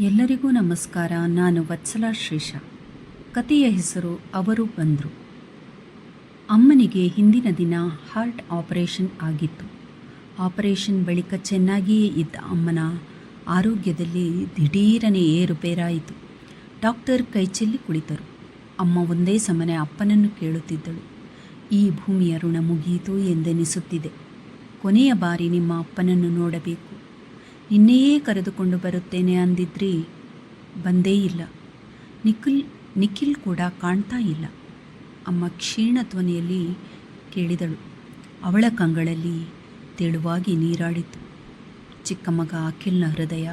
ಎಲ್ಲರಿಗೂ ನಮಸ್ಕಾರ. ನಾನು ವತ್ಸಲ ಶ್ರೀಷ. ಕತೆಯ ಹೆಸರು ಅವರು ಬಂದರು. ಅಮ್ಮನಿಗೆ ಹಿಂದಿನ ದಿನ ಹಾರ್ಟ್ ಆಪರೇಷನ್ ಆಗಿತ್ತು. ಆಪರೇಷನ್ ಬಳಿಕ ಚೆನ್ನಾಗಿಯೇ ಇದ್ದ ಅಮ್ಮನ ಆರೋಗ್ಯದಲ್ಲಿ ದಿಢೀರನೆ ಏರುಪೇರಾಯಿತು. ಡಾಕ್ಟರ್ ಕೈಚೆಲ್ಲಿ ಕುಳಿತರು. ಅಮ್ಮ ಒಂದೇ ಸಮನೆ ಅಪ್ಪನನ್ನು ಕೇಳುತ್ತಿದ್ದಳು. ಈ ಭೂಮಿಯ ಋಣ ಮುಗಿಯಿತು ಎಂದೆನಿಸುತ್ತಿದೆ. ಕೊನೆಯ ಬಾರಿ ನಿಮ್ಮ ಅಪ್ಪನನ್ನು ನೋಡಬೇಕು. ನಿನ್ನೆಯೇ ಕರೆದುಕೊಂಡು ಬರುತ್ತೇನೆ ಅಂದಿದ್ರಿ. ಬಂದೇ ಇಲ್ಲ. ನಿಖಿಲ್ ನಿಖಿಲ್ ಕೂಡ ಕಾಣ್ತಾ ಇಲ್ಲ. ಅಮ್ಮ ಕ್ಷೀಣ ಧ್ವನಿಯಲ್ಲಿ ಕೇಳಿದಳು. ಅವಳ ಕಂಗಳಲ್ಲಿ ತೆಳುವಾಗಿ ನೀರಾಡಿತು. ಚಿಕ್ಕ ಮಗ ಅಖಿಲ್ನ ಹೃದಯ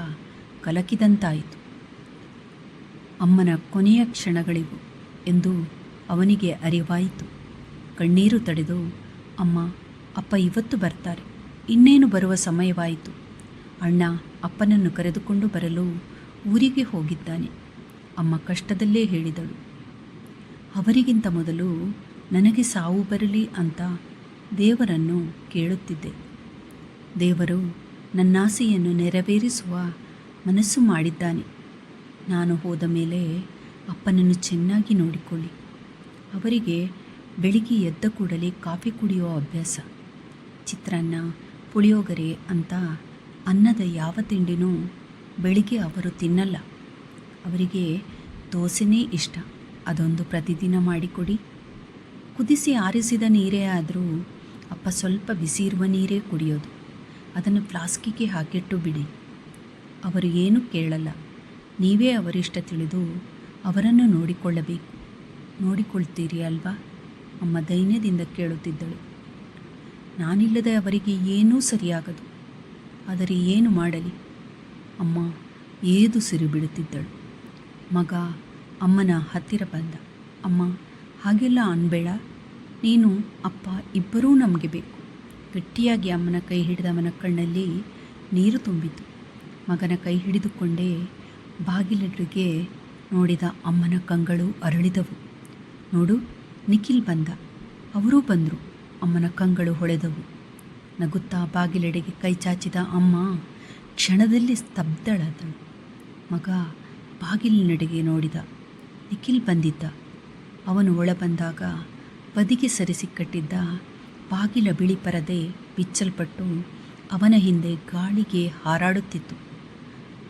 ಕಲಕಿದಂತಾಯಿತು. ಅಮ್ಮನ ಕೊನೆಯ ಕ್ಷಣಗಳಿವು ಎಂದು ಅವನಿಗೆ ಅರಿವಾಯಿತು. ಕಣ್ಣೀರು ತಡೆದು, ಅಮ್ಮ, ಅಪ್ಪ ಇವತ್ತು ಬರ್ತಾರೆ. ಇನ್ನೇನು ಬರುವ ಸಮಯವಾಯಿತು? ಅಣ್ಣ ಅಪ್ಪನನ್ನು ಕರೆದುಕೊಂಡು ಬರಲು ಊರಿಗೆ ಹೋಗಿದ್ದಾನೆ. ಅಮ್ಮ ಕಷ್ಟದಲ್ಲೇ ಹೇಳಿದಳು. ಅವರಿಗಿಂತ ಮೊದಲು ನನಗೆ ಸಾವು ಬರಲಿ ಅಂತ ದೇವರನ್ನು ಕೇಳುತ್ತಿದ್ದೆ. ದೇವರು ನನ್ನಾಸೆಯನ್ನು ನೆರವೇರಿಸುವ ಮನಸ್ಸು ಮಾಡಿದ್ದಾನೆ. ನಾನು ಹೋದ ಮೇಲೆ ಅಪ್ಪನನ್ನು ಚೆನ್ನಾಗಿ ನೋಡಿಕೊಳ್ಳಿ. ಅವರಿಗೆ ಬೆಳಿಗ್ಗೆ ಎದ್ದ ಕೂಡಲೇ ಕಾಫಿ ಕುಡಿಯುವ ಅಭ್ಯಾಸ. ಚಿತ್ರಾನ್ನ, ಪುಳಿಯೋಗರೆ ಅಂತ ಅನ್ನದ ಯಾವ ತಿಂಡಿನೂ ಬೆಳಿಗ್ಗೆ ಅವರು ತಿನ್ನಲ್ಲ. ಅವರಿಗೆ ದೋಸೆನೇ ಇಷ್ಟ. ಅದೊಂದು ಪ್ರತಿದಿನ ಮಾಡಿಕೊಡಿ. ಕುದಿಸಿ ಆರಿಸಿದ ನೀರೇ ಆದರೂ ಅಪ್ಪ ಸ್ವಲ್ಪ ಬಿಸಿ ಇರುವ ನೀರೇ ಕುಡಿಯೋದು. ಅದನ್ನು ಫ್ಲಾಸ್ಕಿಗೆ ಹಾಕಿಟ್ಟು ಬಿಡಿ. ಅವರು ಏನೂ ಕೇಳಲ್ಲ. ನೀವೇ ಅವರಿಷ್ಟ ತಿಳಿದು ಅವರನ್ನು ನೋಡಿಕೊಳ್ಳಬೇಕು. ನೋಡಿಕೊಳ್ತೀರಿ ಅಲ್ವಾ? ಅಮ್ಮ ದೈನ್ಯದಿಂದ ಕೇಳುತ್ತಿದ್ದಳು. ನಾನಿಲ್ಲದೆ ಅವರಿಗೆ ಏನೂ ಸರಿಯಾಗದು. ಆದರೆ ಏನು ಮಾಡಲಿ? ಅಮ್ಮ ಏದು ಸಿರಿ ಬಿಡುತ್ತಿದ್ದಳು. ಮಗ ಅಮ್ಮನ ಹತ್ತಿರ ಬಂದ. ಅಮ್ಮ, ಹಾಗೆಲ್ಲ ಅನ್ಬೇಡ. ನೀನು ಅಪ್ಪ ಇಬ್ಬರೂ ನಮಗೆ ಬೇಕು. ಗಟ್ಟಿಯಾಗಿ ಅಮ್ಮನ ಕೈ ಹಿಡಿದವನ ಕಣ್ಣಲ್ಲಿ ನೀರು ತುಂಬಿತು ಮಗನ ಕೈ ಹಿಡಿದುಕೊಂಡೇ ಬಾಗಿಲೆಡೆಗೆ ನೋಡಿದ ಅಮ್ಮನ ಕಂಗಳು ಅರಳಿದವು. ನೋಡು, ನಿಖಿಲ್ ಬಂದ. ಅವರೂ ಬಂದರು. ಅಮ್ಮನ ಕಂಗಳು ಹೊಳೆದವು. ನಗುತ್ತಾ ಬಾಗಿಲೆಡೆಗೆ ಕೈ ಚಾಚಿದ ಅಮ್ಮ ಕ್ಷಣದಲ್ಲಿ ಸ್ತಬ್ಧಳಾದಳು. ಮಗ ಬಾಗಿಲಿನಡೆಗೆ ನೋಡಿದ. ನಿಖಿಲ್ ಬಂದಿದ್ದ. ಅವನು ಒಳ ಬಂದಾಗ ಬದಿಗೆ ಸರಿಸಿ ಕಟ್ಟಿದ್ದ ಬಾಗಿಲ ಬಿಳಿ ಪರದೆ ಬಿಚ್ಚಲ್ಪಟ್ಟು ಅವನ ಹಿಂದೆ ಗಾಳಿಗೆ ಹಾರಾಡುತ್ತಿತ್ತು.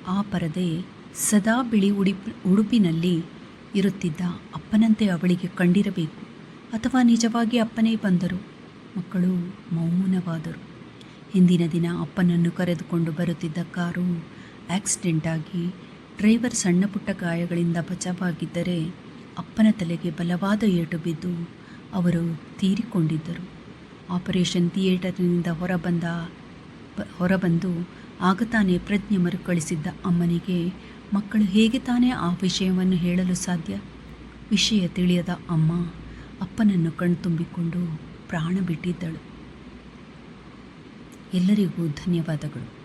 ಆ ಪರದೆ ಸದಾ ಬಿಳಿ ಉಡುಪಿ, ಉಡುಪಿನಲ್ಲಿ ಇರುತ್ತಿದ್ದ ಅಪ್ಪನಂತೆ ಅವಳಿಗೆ ಕಂಡಿರಬೇಕು ಅಥವಾ ನಿಜವಾಗಿ ಅಪ್ಪನೇ ಬಂದರು. ಮಕ್ಕಳು ಮೌನವಾದರು. ಹಿಂದಿನ ದಿನ ಅಪ್ಪನನ್ನು ಕರೆದುಕೊಂಡು ಬರುತ್ತಿದ್ದ ಕಾರು ಆಕ್ಸಿಡೆಂಟ್ ಆಗಿ ಡ್ರೈವರ್ ಸಣ್ಣ ಪುಟ್ಟ ಗಾಯಗಳಿಂದ ಬಚಾವಾಗಿದ್ದರೆ ಅಪ್ಪನ ತಲೆಗೆ ಬಲವಾದ ಏಟು ಬಿದ್ದು ಅವರು ತೀರಿಕೊಂಡಿದ್ದರು. ಆಪರೇಷನ್ ಥಿಯೇಟರ್ನಿಂದ ಹೊರಬಂದ ಹೊರಬಂದು ಆಗ ತಾನೇ ಪ್ರಜ್ಞೆ ಮರುಕಳಿಸಿದ್ದ ಅಮ್ಮನಿಗೆ, ಮಕ್ಕಳು ಹೇಗೆ ತಾನೇ ಆ ವಿಷಯವನ್ನು ಹೇಳಲು ಸಾಧ್ಯ? ವಿಷಯ ತಿಳಿಯದ ಅಮ್ಮ ಅಪ್ಪನನ್ನು ಕಣ್ತುಂಬಿಕೊಂಡು ಪ್ರಾಣ ಬಿಟ್ಟಿದ್ದಳು. ಎಲ್ಲರಿಗೂ ಧನ್ಯವಾದಗಳು.